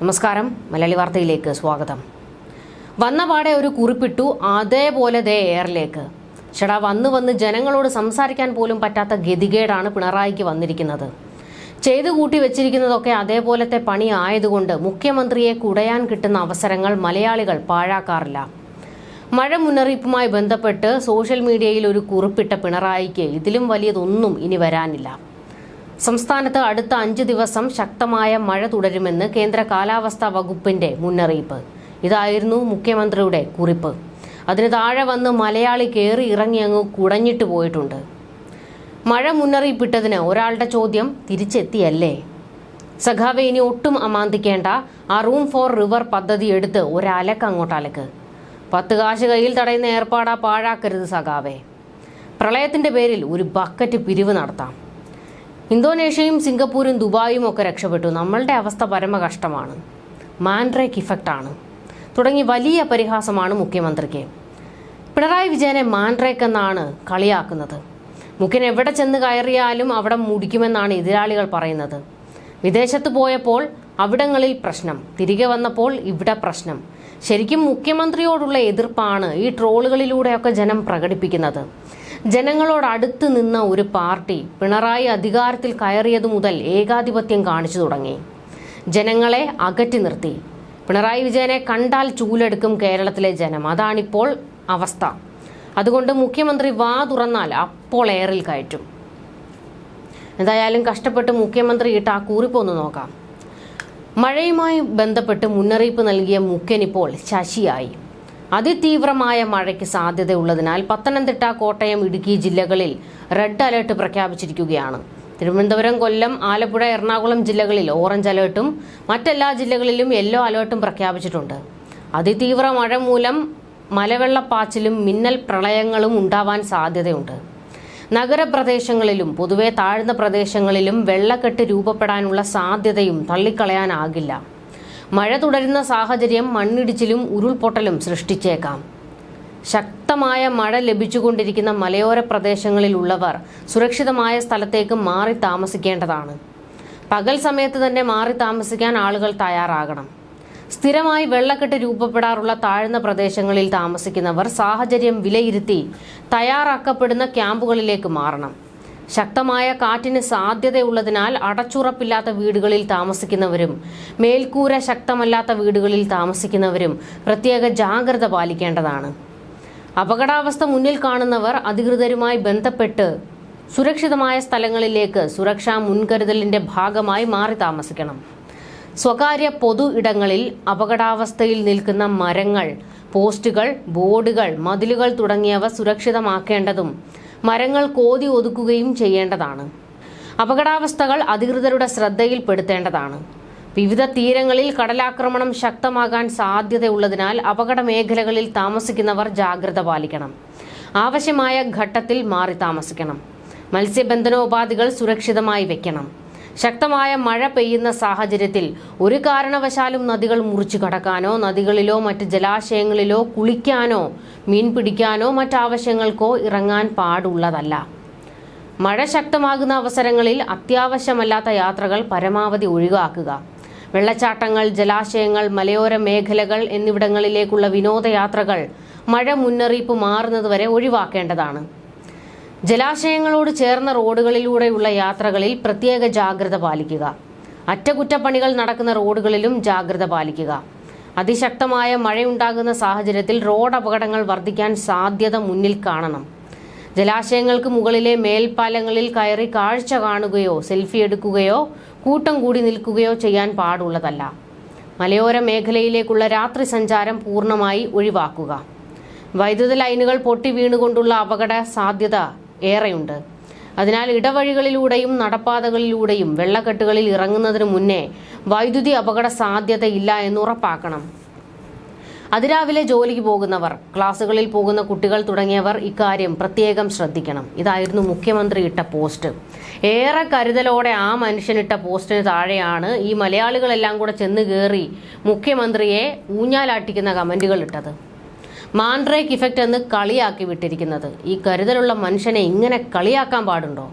നമസ്കാരം. മലയാളി വാർത്തയിലേക്ക് സ്വാഗതം. വന്നപാടെ ഒരു കുറിപ്പിട്ടു അതേപോലെ ദേ എയറിലേക്ക്. ചേടാ വന്ന് വന്ന് ജനങ്ങളോട് സംസാരിക്കാൻ പോലും പറ്റാത്ത ഗതികേടാണ് പിണറായിക്ക് വന്നിരിക്കുന്നത്. ചെയ്തു കൂട്ടി വെച്ചിരിക്കുന്നതൊക്കെ അതേപോലത്തെ പണി ആയതുകൊണ്ട് മുഖ്യമന്ത്രിയെ കുടയാൻ കിട്ടുന്ന അവസരങ്ങൾ മലയാളികൾ പാഴാക്കാറില്ല. മഴ മുന്നറിയിപ്പുമായി ബന്ധപ്പെട്ട് സോഷ്യൽ മീഡിയയിൽ ഒരു കുറിപ്പിട്ട പിണറായിക്ക് ഇതിലും വലിയതൊന്നും ഇനി വരാനില്ല. സംസ്ഥാനത്ത് അടുത്ത അഞ്ച് ദിവസം ശക്തമായ മഴ തുടരുമെന്ന് കേന്ദ്ര കാലാവസ്ഥാ വകുപ്പിന്റെ മുന്നറിയിപ്പ്. ഇതായിരുന്നു മുഖ്യമന്ത്രിയുടെ കുറിപ്പ്. അതിന് താഴെ വന്ന് മലയാളി കയറി ഇറങ്ങി അങ്ങ് കുടഞ്ഞിട്ട് പോയിട്ടുണ്ട്. മഴ മുന്നറിയിപ്പിട്ടതിന് ഒരാളുടെ ചോദ്യം തിരിച്ചെത്തിയല്ലേ? സഖാവെ ഇനി ഒട്ടും അമാന്തിക്കേണ്ട. ആ റൂം ഫോർ റിവർ പദ്ധതി എടുത്ത് ഒരലക്ക് അങ്ങോട്ട് അലക്ക്. പത്ത് കാശ് കയ്യിൽ തടയുന്ന ഏർപ്പാടാ പാഴാക്കരുത് സഖാവെ. പ്രളയത്തിന്റെ പേരിൽ ഒരു ബക്കറ്റ് പിരിവ് നടത്താം. ഇന്തോനേഷ്യയും സിംഗപ്പൂരും ദുബായും ഒക്കെ രക്ഷപ്പെട്ടു. നമ്മളുടെ അവസ്ഥ പരമ കഷ്ടമാണ് മാൻഡ്രേക്ക് ഇഫക്റ്റ് ആണ്. തുടങ്ങി വലിയ പരിഹാസമാണ് മുഖ്യമന്ത്രിക്ക്. പിണറായി വിജയനെ മാൻഡ്രേക്ക് എന്നാണ് കളിയാക്കുന്നത്. മുഖ്യൻ എവിടെ ചെന്ന് കയറിയാലും അവിടെ മുടിക്കുമെന്നാണ് എതിരാളികൾ പറയുന്നത്. വിദേശത്ത് പോയപ്പോൾ അവിടങ്ങളിൽ പ്രശ്നം. തിരികെ വന്നപ്പോൾ ഇവിടെ പ്രശ്നം. ശരിക്കും മുഖ്യമന്ത്രിയോടുള്ള എതിർപ്പാണ് ഈ ട്രോളുകളിലൂടെയൊക്കെ ജനം പ്രകടിപ്പിക്കുന്നത്. ജനങ്ങളോട് അടുത്ത് നിന്ന ഒരു പാർട്ടി പിണറായി അധികാരത്തിൽ കയറിയതു മുതൽ ഏകാധിപത്യം കാണിച്ചു തുടങ്ങി. ജനങ്ങളെ അകറ്റി നിർത്തി. പിണറായി വിജയനെ കണ്ടാൽ ചൂലെടുക്കും കേരളത്തിലെ ജനം. അതാണിപ്പോൾ അവസ്ഥ. അതുകൊണ്ട് മുഖ്യമന്ത്രി വാ തുറന്നാൽ അപ്പോൾ എയറിൽ കയറ്റും. എന്തായാലും കഷ്ടപ്പെട്ട് മുഖ്യമന്ത്രി ഇട്ട് ആ കൂറിപ്പൊന്ന് നോക്കാം. മഴയുമായി ബന്ധപ്പെട്ട് മുന്നറിയിപ്പ് നൽകിയ മുഖ്യനിപ്പോൾ ശശിയായി. അതിതീവ്രമായ മഴയ്ക്ക് സാധ്യതയുള്ളതിനാൽ പത്തനംതിട്ട കോട്ടയം ഇടുക്കി ജില്ലകളിൽ റെഡ് അലേർട്ട് പ്രഖ്യാപിച്ചിരിക്കുകയാണ്. തിരുവനന്തപുരം കൊല്ലം ആലപ്പുഴ എറണാകുളം ജില്ലകളിൽ ഓറഞ്ച് അലേർട്ടും മറ്റെല്ലാ ജില്ലകളിലും യെല്ലോ അലേർട്ടും പ്രഖ്യാപിച്ചിട്ടുണ്ട്. അതിതീവ്ര മഴ മൂലം മലവെള്ളപ്പാച്ചിലും മിന്നൽ പ്രളയങ്ങളും ഉണ്ടാവാൻ സാധ്യതയുണ്ട്. നഗരപ്രദേശങ്ങളിലും പൊതുവെ താഴ്ന്ന പ്രദേശങ്ങളിലും വെള്ളക്കെട്ട് രൂപപ്പെടാനുള്ള സാധ്യതയും തള്ളിക്കളയാനാകില്ല. മഴ തുടരുന്ന സാഹചര്യം മണ്ണിടിച്ചിലും ഉരുൾപൊട്ടലും സൃഷ്ടിച്ചേക്കാം. ശക്തമായ മഴ ലഭിച്ചുകൊണ്ടിരിക്കുന്ന മലയോര പ്രദേശങ്ങളിലുള്ളവർ സുരക്ഷിതമായ സ്ഥലത്തേക്ക് മാറി താമസിക്കേണ്ടതാണ്. പകൽ സമയത്ത് തന്നെ മാറി താമസിക്കാൻ ആളുകൾ തയ്യാറാകണം. സ്ഥിരമായി വെള്ളക്കെട്ട് രൂപപ്പെടാറുള്ള താഴ്ന്ന പ്രദേശങ്ങളിൽ താമസിക്കുന്നവർ സാഹചര്യം വിലയിരുത്തി തയ്യാറാക്കപ്പെടുന്ന ക്യാമ്പുകളിലേക്ക് മാറണം. ശക്തമായ കാറ്റിന് സാധ്യതയുള്ളതിനാൽ അടച്ചുറപ്പില്ലാത്ത വീടുകളിൽ താമസിക്കുന്നവരും മേൽക്കൂര ശക്തമല്ലാത്ത വീടുകളിൽ താമസിക്കുന്നവരും പ്രത്യേക ജാഗ്രത പാലിക്കേണ്ടതാണ്. അപകടാവസ്ഥ മുന്നിൽ കാണുന്നവർ അധികൃതരുമായി ബന്ധപ്പെട്ട് സുരക്ഷിതമായ സ്ഥലങ്ങളിലേക്ക് സുരക്ഷാ മുൻകരുതലിന്റെ ഭാഗമായി മാറി താമസിക്കണം. സ്വകാര്യ പൊതു ഇടങ്ങളിൽ അപകടാവസ്ഥയിൽ നിൽക്കുന്ന മരങ്ങൾ പോസ്റ്റുകൾ ബോർഡുകൾ മതിലുകൾ തുടങ്ങിയവ സുരക്ഷിതമാക്കേണ്ടതും മരങ്ങൾ കോതി ഒതുക്കുകയും ചെയ്യേണ്ടതാണ്. അപകടാവസ്ഥകൾ അധികൃതരുടെ ശ്രദ്ധയിൽപ്പെടുത്തേണ്ടതാണ് വിവിധ തീരങ്ങളിൽ കടലാക്രമണം ശക്തമാകാൻ സാധ്യതയുള്ളതിനാൽ അപകട മേഖലകളിൽ താമസിക്കുന്നവർ ജാഗ്രത പാലിക്കണം. ആവശ്യമായ ഘട്ടത്തിൽ മാറി താമസിക്കണം. മത്സ്യബന്ധനോപാധികൾ സുരക്ഷിതമായി വെക്കണം. ശക്തമായ മഴ പെയ്യുന്ന സാഹചര്യത്തിൽ ഒരു കാരണവശാലും നദികൾ മുറിച്ചു കടക്കാനോ നദികളിലോ മറ്റ് ജലാശയങ്ങളിലോ കുളിക്കാനോ മീൻ പിടിക്കാനോ മറ്റാവശ്യങ്ങൾക്കോ ഇറങ്ങാൻ പാടുള്ളതല്ല. മഴ ശക്തമാകുന്ന അവസരങ്ങളിൽ അത്യാവശ്യമല്ലാത്ത യാത്രകൾ പരമാവധി ഒഴിവാക്കുക. വെള്ളച്ചാട്ടങ്ങൾ ജലാശയങ്ങൾ മലയോര മേഖലകൾ എന്നിവിടങ്ങളിലേക്കുള്ള വിനോദയാത്രകൾ മഴ മുന്നറിയിപ്പ് മാറുന്നതുവരെ ഒഴിവാക്കേണ്ടതാണ്. ജലാശയങ്ങളോട് ചേർന്ന റോഡുകളിലൂടെയുള്ള യാത്രകളിൽ പ്രത്യേക ജാഗ്രത പാലിക്കുക. അറ്റകുറ്റപ്പണികൾ നടക്കുന്ന റോഡുകളിലും ജാഗ്രത പാലിക്കുക. അതിശക്തമായ മഴയുണ്ടാകുന്ന സാഹചര്യത്തിൽ റോഡ് അപകടങ്ങൾ വർദ്ധിക്കാൻ സാധ്യത മുന്നിൽ കാണണം. ജലാശയങ്ങൾക്ക് മുകളിലെ മേൽപ്പാലങ്ങളിൽ കയറി കാഴ്ച കാണുകയോ സെൽഫി എടുക്കുകയോ കൂട്ടം കൂടി നിൽക്കുകയോ ചെയ്യാൻ പാടുള്ളതല്ല. മലയോര മേഖലയിലേക്കുള്ള രാത്രി സഞ്ചാരം പൂർണമായി ഒഴിവാക്കുക. വൈദ്യുത ലൈനുകൾ പൊട്ടി വീണുകൊണ്ടുള്ള അപകട സാധ്യത ഏറെയുണ്ട്. അതിനാൽ ഇടവഴികളിലൂടെയും നടപ്പാതകളിലൂടെയും വെള്ളക്കെട്ടുകളിൽ ഇറങ്ങുന്നതിന് മുന്നേ വൈദ്യുതി അപകട സാധ്യതയില്ല എന്ന് ഉറപ്പാക്കണം. അതിരാവിലെ ജോലിക്ക് പോകുന്നവർ ക്ലാസ്സുകളിൽ പോകുന്ന കുട്ടികൾ തുടങ്ങിയവർ ഇക്കാര്യം പ്രത്യേകം ശ്രദ്ധിക്കണം. ഇതായിരുന്നു മുഖ്യമന്ത്രി ഇട്ട പോസ്റ്റ്. ഏറെ കരുതലോടെ ആ മനുഷ്യനിട്ട പോസ്റ്റിന് താഴെയാണ് ഈ മലയാളികളെല്ലാം കൂടെ ചെന്ന് കയറി മുഖ്യമന്ത്രിയെ ഊഞ്ഞാലാട്ടിക്കുന്ന കമന്റുകൾ ഇട്ടത്. മാൻഡ്രേക്ക് ഇഫക്റ്റ് എന്ന് കളിയാക്കി വിട്ടിരിക്കുന്നത്. ഈ കരുതലുള്ള മനുഷ്യനെ ഇങ്ങനെ കളിയാക്കാൻ പാടുണ്ടോ?